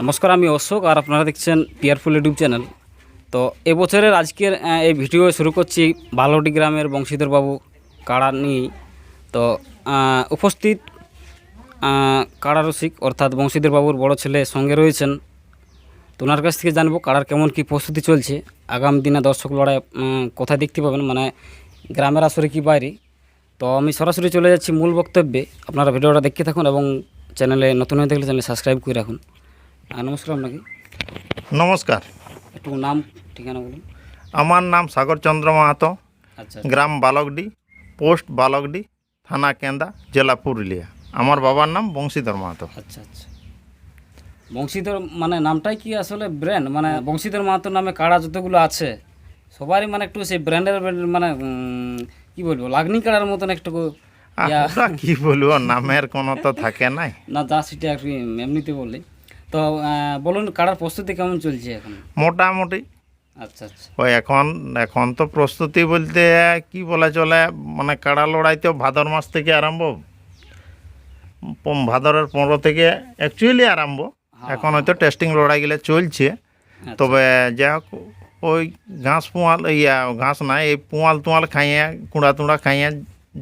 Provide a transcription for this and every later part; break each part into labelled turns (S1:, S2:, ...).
S1: নমস্কার আমি অশোক আর আপনারা দেখছেন পিয়ারফুল ইউটিউব চ্যানেল তো এবছরের আজকের এই ভিডিও শুরু করছি বালোটি গ্রামের বংশীধর বাবু কাড়া নিয়েই তো উপস্থিত কাড়া রসিক? অর্থাৎ বংশীধর বাবুর বড় ছেলে সঙ্গে রয়েছেন। তো ওনার কাছ থেকে জানব কাড়ার কেমন কী প্রস্তুতি চলছে। আগাম দিনে দর্শক লড়াই কোথায় দেখতে পাবেন? মানে গ্রামের আসরে কি বাইরে? তো আমি সরাসরি চলে যাচ্ছি মূল বক্তব্যে। আপনারা ভিডিওটা দেখতে থাকুন এবং চ্যানেলে নতুন হয়ে থাকলে চ্যানেল সাবস্ক্রাইব করে রাখুন। আর নমস্কার আপনাকে।
S2: নমস্কার।
S1: একটু নাম ঠিকানা বলুন।
S2: আমার নাম সাগরচন্দ্র মাহাতো।
S1: আচ্ছা।
S2: গ্রাম বালকডি পোস্ট বালকডি থানা কেন্দা জেলা পুরুলিয়া। আমার বাবার নাম বংশীধর মাহাতো।
S1: আচ্ছা আচ্ছা। বংশীধর মানে নামটাই কি আসলে ব্র্যান্ড মানে বংশীধর মাহাতোর নামে কাড়া যতগুলো আছে সবারই মানে একটু সেই ব্র্যান্ডের মানে কি বলব লাগনি কাড়ার মতন একটু
S2: কি বলব নামের কোনো তো থাকে নাই।
S1: না যা সেটা একটু এমনিতে বললি তো বলুন কাড়ার প্রস্তুতি কেমন চলছে এখন?
S2: মোটামুটি।
S1: আচ্ছা আচ্ছা।
S2: ওই এখন এখন তো প্রস্তুতি বলতে কি বলা চলে মানে কাড়া লড়াই তো ভাদর মাস থেকে আরম্ভ। ভাদরের পনেরো থেকে অ্যাকচুয়ালি আরম্ভ। এখন হয়তো টেস্টিং লড়াই গেলে চলছে। তবে যাই হোক ওই ঘাস পোয়াল ইয়া ঘাস না এই পোয়াল তোয়াল খাইয়া কুঁড়া তুঁড়া খাইয়া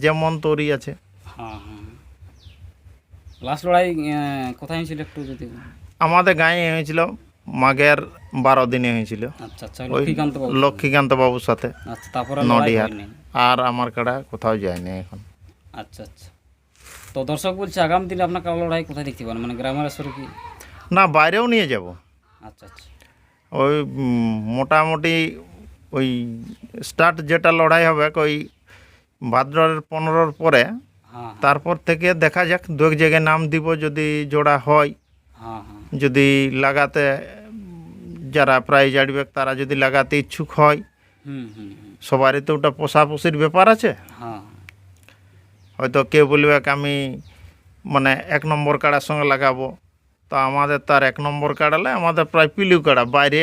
S2: যেমন তৈরি আছে।
S1: হ্যাঁ হ্যাঁ। লাস্ট লড়াই কোথায় হয়েছিল একটু যদি?
S2: আমাদের গাঁয়ে হয়েছিল মাঘের বারো দিনে হয়েছিল।
S1: আচ্ছা আচ্ছা লক্ষ্মীকান্ত
S2: বাবুর সাথে।
S1: আচ্ছা
S2: নডিহার আর আমার কাড়া কোথাও যায়নি এখন।
S1: আচ্ছা আচ্ছা। তো দর্শক বলছে আগামী দিনে আপনার কালো লড়াই কোথায় দেখতে পারেন মানে গ্রামের আসরে কি?
S2: না বাইরেও নিয়ে যাব।
S1: আচ্ছা আচ্ছা।
S2: ওই মোটামুটি ওই স্টার্ট যেটা লড়াই হবে ওই ভাদ্রের পনেরোর পরে
S1: হ্যাঁ
S2: তারপর থেকে দেখা যাক দু এক জায়গায় নাম দিব যদি জোড়া হয়।
S1: হ্যাঁ হ্যাঁ।
S2: যদি লাগাতে যারা প্রাইজ আড়বে তারা যদি লাগাতে ইচ্ছুক হয়। সবারই তো ওটা পোষাপুষির ব্যাপার আছে।
S1: হ্যাঁ।
S2: হয়তো কেউ বলবে আমি মানে এক নম্বর কাড়ার সঙ্গে লাগাবো। তো আমাদের তার এক নম্বর কাড়ালে আমাদের প্রায় পিলিউ কাড়া বাইরে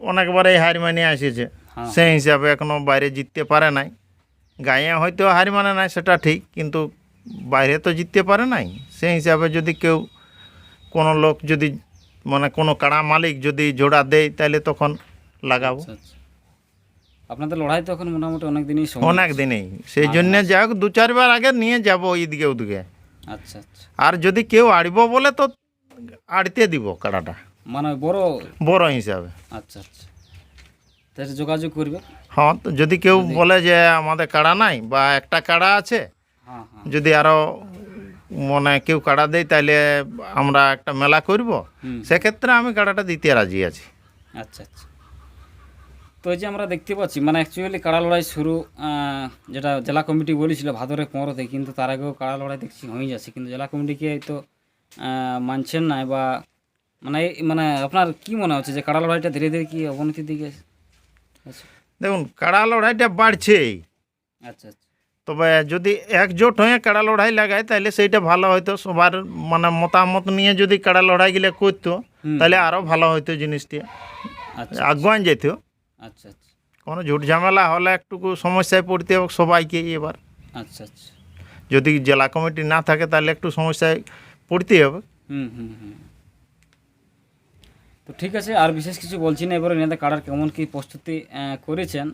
S2: অনেকবারই হার মানিয়ে আসেছে।
S1: হ্যাঁ।
S2: সেই হিসাবে এখনও বাইরে জিততে পারে নাই। গাঁয়ে হয়তো হার মানে নাই সেটা ঠিক কিন্তু বাইরে তো জিততে পারে নাই। সেই হিসাবে যদি কেউ কোনো লোক যদি মানে কোনো কাড়া মালিক যদি জোড়া দেয় তাহলে তখন লাগাবো।
S1: আচ্ছা আচ্ছা। আপনাদের লড়াই তো এখন মোটামুটি অনেক দিনই
S2: অনেক দিনেই। সেই জন্য যাই হোক দু চারবার আগে নিয়ে যাব এইদিকে ওদিকে।
S1: আচ্ছা আচ্ছা।
S2: আর যদি কেউ আড়ব বলে তো আড়তে দিব কাড়াটা
S1: মানে বড়?
S2: বড় হিসাবে।
S1: আচ্ছা আচ্ছা। তাহলে যোগাযোগ করবে?
S2: হ্যাঁ তো যদি কেউ বলে যে আমাদের কাড়া নাই বা একটা কাড়া আছে
S1: হ্যাঁ হ্যাঁ।
S2: যদি আরও মানে কেউ কাড়া দেয় তাহলে আমরা একটা মেলা করব। সেক্ষেত্রে আমি কাড়াটা দিতে রাজি আছি।
S1: আচ্ছা আচ্ছা। তো এই যে আমরা দেখতে পাচ্ছি মানে অ্যাকচুয়ালি কাড়া লড়াই শুরু যেটা জেলা কমিটি বলেছিল ভাদরে পনেরোতে কিন্তু তার আগেও কাড়া লড়াই দেখছি হয়ে যাচ্ছে কিন্তু জেলা কমিটিকে তো মানছেন না বা মানে মানে আপনার কি মনে হচ্ছে যে কাড়া লড়াইটা ধীরে ধীরে কি অবনতির দিকে আচ্ছা
S2: দেখুন কাড়া লড়াইটা বাড়ছেই।
S1: আচ্ছা আচ্ছা।
S2: তবে যদি একজোট হয়ে কাড়া লড়াই লাগায় তাহলে সেইটা ভালো হতো সবার মানে মতামত নিয়ে যদি কাড়া লড়াইগুলো করতো তাহলে আরও ভালো হতো জিনিসটি।
S1: আচ্ছা।
S2: আগুয়ান যেত।
S1: আচ্ছা আচ্ছা।
S2: কোনো ঝুট ঝামেলা হলে একটুকু সমস্যায় পড়তে হবে সবাইকে এবার।
S1: আচ্ছা আচ্ছা।
S2: যদি জেলা কমিটি না থাকে তাহলে একটু সমস্যায় পড়তেই হবে।
S1: হুম হুম হুম। তো ঠিক আছে আর বিশেষ কিছু বলছি না এবারে নেতা কাড়ার কেমন কি প্রস্তুতি করেছেন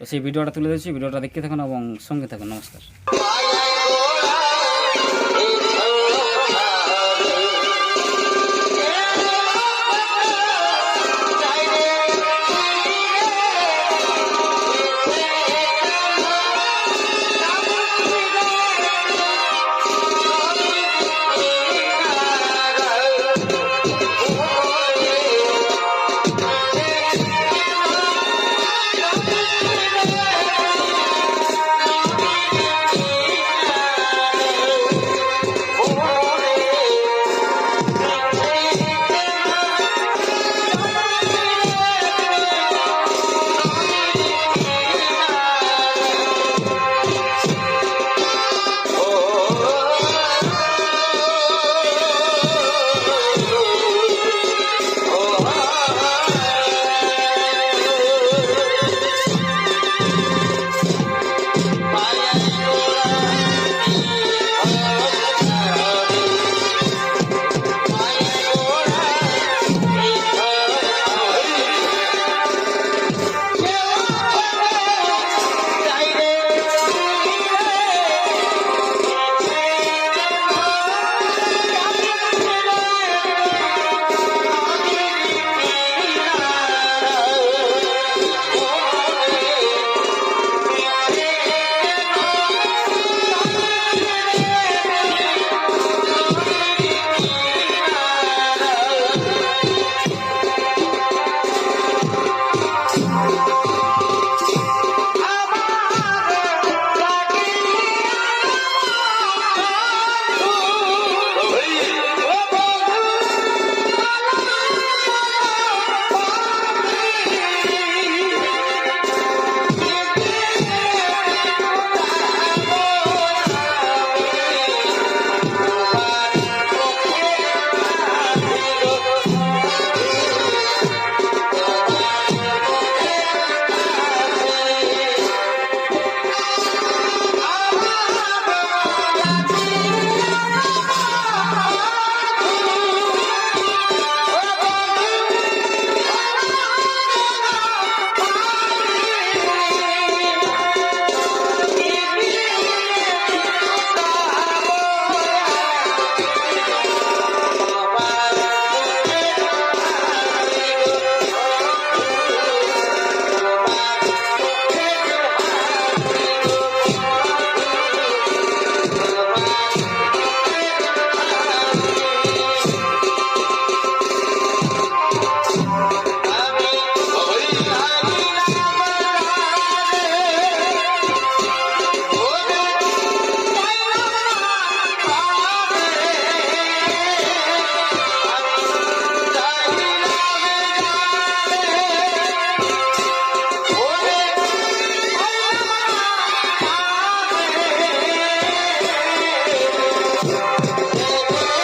S1: তো সেই ভিডিওটা তুলে দিচ্ছি ভিডিওটা দেখতে থাকুন এবং সঙ্গে থাকুন। নমস্কার।